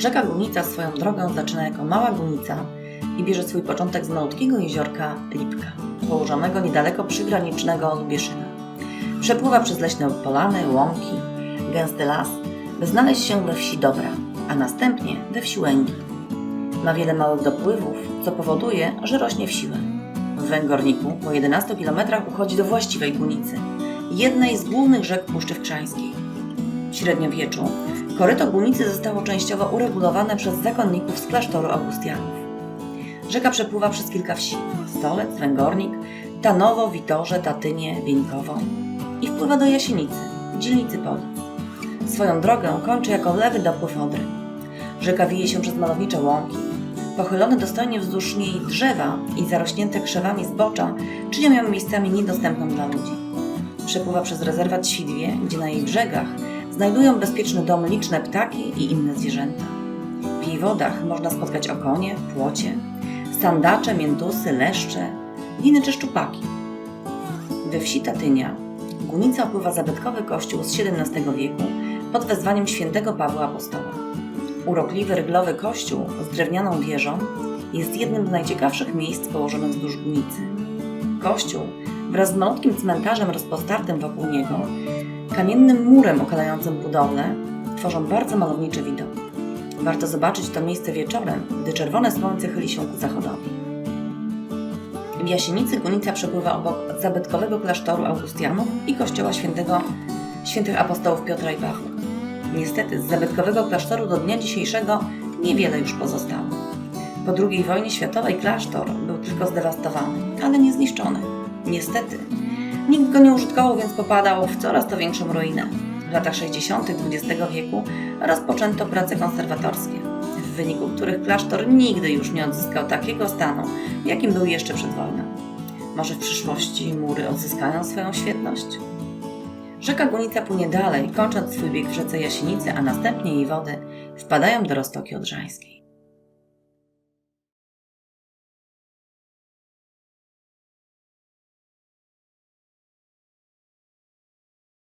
Rzeka Gunica swoją drogę zaczyna jako mała Gunica i bierze swój początek z malutkiego jeziorka Lipka, położonego niedaleko przygranicznego Lubieszyna. Przepływa przez leśne polany, łąki, gęsty las, by znaleźć się we wsi Dobra, a następnie we wsi Łęgi. Ma wiele małych dopływów, co powoduje, że rośnie w siłę. W Węgorniku po 11 km uchodzi do właściwej Gunicy, jednej z głównych rzek Puszczy Wkrzańskiej. W średniowieczu koryto Gunicy zostało częściowo uregulowane przez zakonników z klasztoru Augustianów. Rzeka przepływa przez kilka wsi: Stolec, Węgornik, Tanowo, Witorze, Tatynie, Wieńkowo i wpływa do Jasienicy, dzielnicy Polic. Swoją drogę kończy jako lewy dopływ Odry. Rzeka wije się przez malownicze łąki. Pochylone dostojnie wzdłuż niej drzewa i zarośnięte krzewami zbocza czynią ją miejscami niedostępną dla ludzi. Przepływa przez rezerwat Świdwie, gdzie na jej brzegach znajdują bezpieczny dom liczne ptaki i inne zwierzęta. W jej wodach można spotkać okonie, płocie, sandacze, miętusy, leszcze, liny czy szczupaki. We wsi Tatynia Gunica opływa zabytkowy kościół z XVII wieku pod wezwaniem świętego Pawła Apostoła. Urokliwy ryglowy kościół z drewnianą wieżą jest jednym z najciekawszych miejsc położonych wzdłuż Gunicy. Kościół wraz z malutkim cmentarzem rozpostartym wokół niego, kamiennym murem okalającym budowlę, tworzą bardzo malowniczy widok. Warto zobaczyć to miejsce wieczorem, gdy czerwone słońce chyli się ku zachodowi. W Jasienicy Gunica przepływa obok zabytkowego klasztoru Augustianów i kościoła świętego, świętych apostołów Piotra i Pawła. Niestety z zabytkowego klasztoru do dnia dzisiejszego niewiele już pozostało. Po II wojnie światowej klasztor był tylko zdewastowany, ale nie zniszczony. Niestety, nikt go nie użytkował, więc popadał w coraz to większą ruinę. W latach 60. XX wieku rozpoczęto prace konserwatorskie, w wyniku których klasztor nigdy już nie odzyskał takiego stanu, jakim był jeszcze przed wojną. Może w przyszłości mury odzyskają swoją świetność? Rzeka Gunica płynie dalej, kończąc swój bieg w rzece Jasienicy, a następnie jej wody wpadają do Roztoki Odrzańskiej.